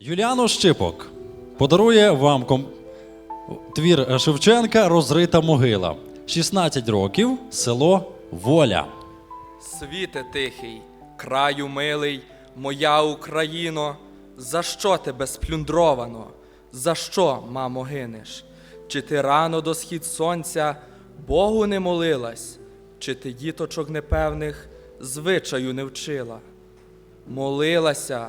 Юліано Щипок подарує вам ком... твір Шевченка Розрита могила. 16 років, село Воля. Світе тихий, краю милий, моя Україно, за що тебе сплюндровано? За що, мамо, гинеш? Чи ти рано до схід сонця Богу не молилась, чи ти діточок непевних звичаю не вчила? Молилася,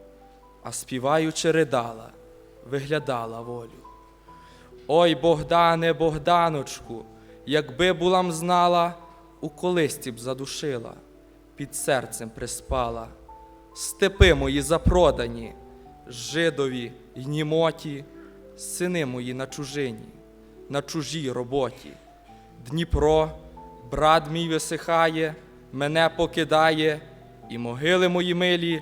а співаючи ридала, виглядала волю. Ой, Богдане, Богданочку, якби була м знала, у колисці б задушила, під серцем приспала. Степи мої запродані, жидові й німоті, сини мої на чужині, на чужій роботі. Дніпро, брат мій висихає, мене покидає, і могили мої милі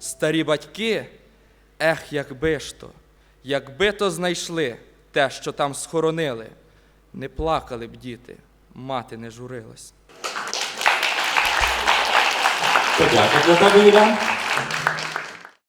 Старі батьки? Ех, якби ж то, якби то знайшли те, що там схоронили, не плакали б діти, мати не журилась. Подяка для тебе, Юля.